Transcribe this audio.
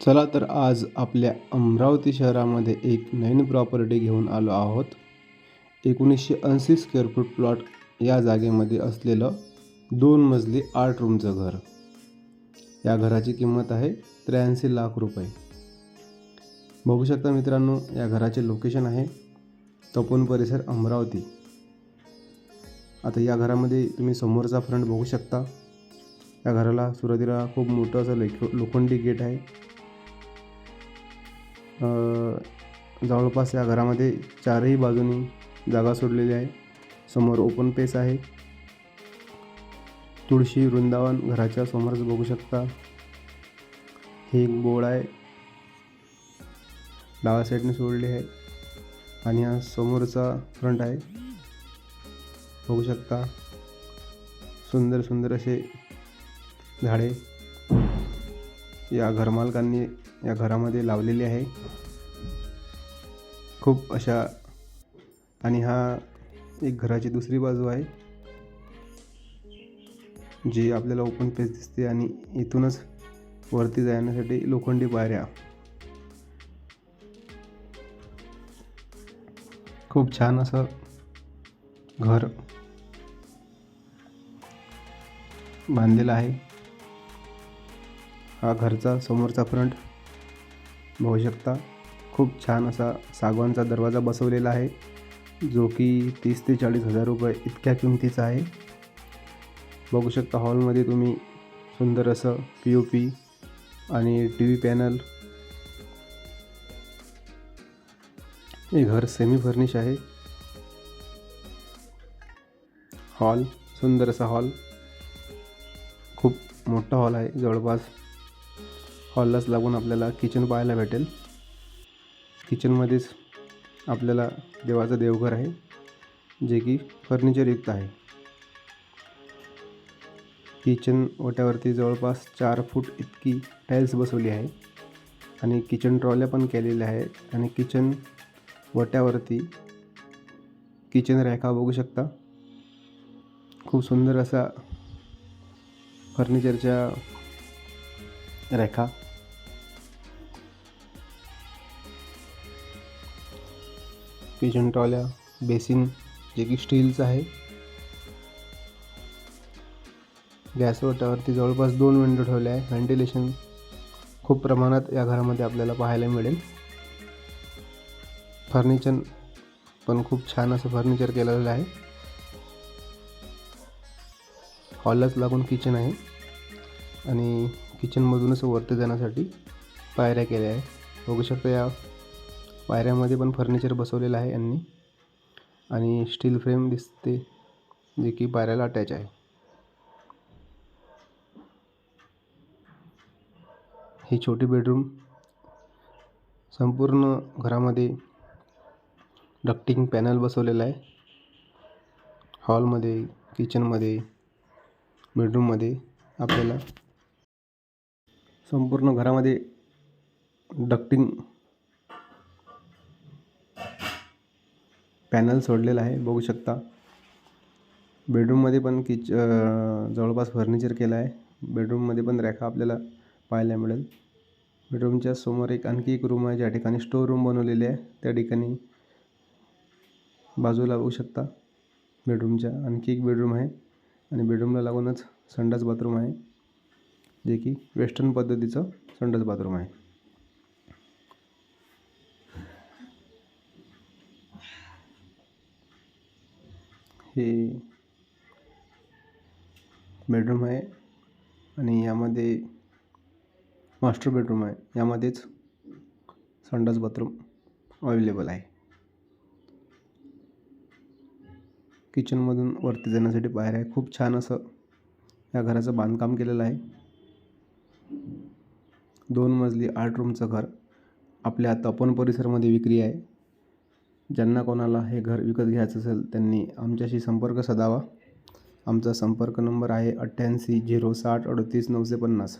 चला तर आज आपल्या अमरावती शहरामध्ये एक नवीन प्रॉपर्टी घेऊन आलो आहोत. एकोणीसशे ऐंशी स्क्वेअर फूट प्लॉट या जागेमध्ये असलेलं दोन मजली आठ रूमचं घर. या घराची किंमत आहे त्र्याऐंशी लाख रुपये. बघू शकता मित्रांनो या घराचे लोकेशन आहे तपोन परिसर अमरावती. आता या घरामध्ये तुम्ही समोरचा फ्रंट बघू शकता. या घराला सुरुवातीला खूप मोठं असं लेख लोखंडी गेट आहे. जवळपास या घरामध्ये चारही बाजूनी जागा सोडलेली आहे. समोर ओपन पेस आहे. तुळशी वृंदावन घराच्या समोरच बघू शकता. हे एक बोर्ड आहे. डाव्या साईडने सोडले आहे. आणि हा समोरचा फ्रंट आहे. बघू शकता. सुंदर सुंदर असे झाडे या घरमालकांनी या घरामध्ये लावलेली आहे. खूप अशा आणि हा एक घराची दुसरी बाजू आहे. जी आपल्याला ओपन पेस दिसते आणि इथूनच वरती जाण्यासाठी लोखंडी पायऱ्या. खूप छान असं घर बांधलेलं आहे. हा घरचा समोरचा फ्रंट बघू शकता खूप छान असा सागवानचा दरवाजा बसवलेला आहे जो की तीस ते चाळीस हजार रुपये इतक्या किमतीचा आहे. बघू शकता हॉलमध्ये तुम्ही सुंदर असं पी ओ पी आणि टी व्ही पॅनल. हे घर सेमी फर्निश आहे. हॉल सुंदर असा हॉल खूप मोठा हॉल आहे जवळपास हॉललाच लागून आपल्याला किचन पाहायला भेटेल. किचनमध्येच आपल्याला देवाचं देवघर आहे जे की फर्निचरयुक्त आहे. किचन ओट्यावरती जवळपास चार फूट इतकी टाईल्स बसवली आहे आणि किचन ट्रॉल्या पण केलेल्या आहेत आणि किचन वट्यावरती किचन रॅका बघू शकता. खूप सुंदर असा फर्निचरच्या रेखा. किचन ट्रॉल्या बेसिन जे की स्टीलचं आहे. गॅस जवळपास दोन विंडो ठेवले आहे. व्हेंटिलेशन खूप प्रमाणात या घरामध्ये आपल्याला पाहायला मिळेल. फर्निचर पण खूप छान असं फर्निचर केलेलं आहे. हॉललाच लागून किचन आहे. आणि किचनमधूनच वरती जाण्यासाठी पायऱ्या केल्या आहे. बघू शकता या पायऱ्यामध्ये पण फर्निचर बसवलेलं आहे यांनी. आणि स्टील फ्रेम दिसते जे की पायऱ्याला अटॅच आहे. ही छोटी बेडरूम संपूर्ण घरामध्ये डक्टिंग पॅनल बसवलेलं आहे. हॉलमध्ये किचनमध्ये बेडरूममध्ये आपल्याला संपूर्ण घरामध्ये डक्टिंग पॅनल सोडलेलं आहे बघू शकता. बेडरूममध्ये पण किच जवळपास फर्निचर केलं आहे. बेडरूममध्ये पण रॅखा आपल्याला पाहायला मिळेल. बेडरूमच्या समोर एक आणखी एक रूम आहे ज्या ठिकाणी स्टोर रूम बनवलेली आहे. त्या ठिकाणी बाजूला बघू शकता. बेडरूमच्या आणखी एक बेडरूम आहे आणि बेडरूमला लागूनच संडास बाथरूम आहे. जे की वेस्टर्न पद्धतीचं संडास बाथरूम आहे. हे बेडरूम आहे आणि यामध्ये मास्टर बेडरूम आहे. यामध्येच संडास बाथरूम अवेलेबल आहे. किचनमधून वरती जाण्यासाठी बाहेर आहे. खूप छान असं या घराचं बांधकाम केलेलं आहे. दोन मजली आठ रूमचं घर. आपल्या तपन परिसरमध्ये विक्री आहे. ज्यांना कोणाला हे घर विकत घ्यायचं असेल त्यांनी आमच्याशी संपर्क साधावा. आमचा संपर्क नंबर आहे अठ्ठ्याऐंशी झिरो साठ अडतीस नऊशे पन्नास.